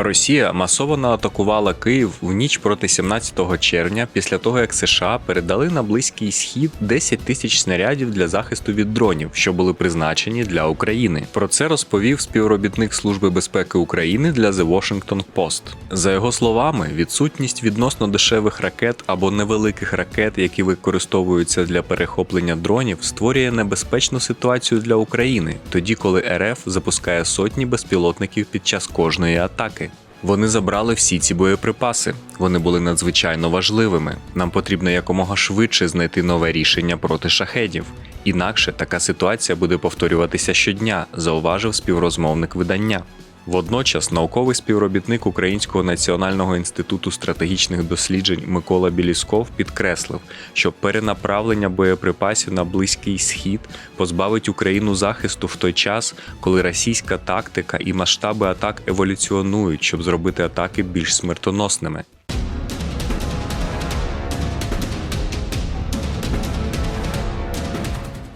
Росія масово наатакувала Київ в ніч проти 17 червня після того, як США передали на близький схід 10 тисяч снарядів для захисту від дронів, що були призначені для України. Про це розповів співробітник Служби безпеки України для The Washington Post. За його словами, відсутність відносно дешевих ракет або невеликих ракет, які використовуються для перехоплення дронів, створює небезпечну ситуацію для України, тоді коли РФ запускає сотні безпілотників під час кожної атаки. Вони забрали всі ці боєприпаси. Вони були надзвичайно важливими. Нам потрібно якомога швидше знайти нове рішення проти шахедів. Інакше така ситуація буде повторюватися щодня, зауважив співрозмовник видання. Водночас науковий співробітник Українського національного інституту стратегічних досліджень Микола Білісков підкреслив, що перенаправлення боєприпасів на близький схід позбавить Україну захисту в той час, коли російська тактика і масштаби атак еволюціонують, щоб зробити атаки більш смертоносними.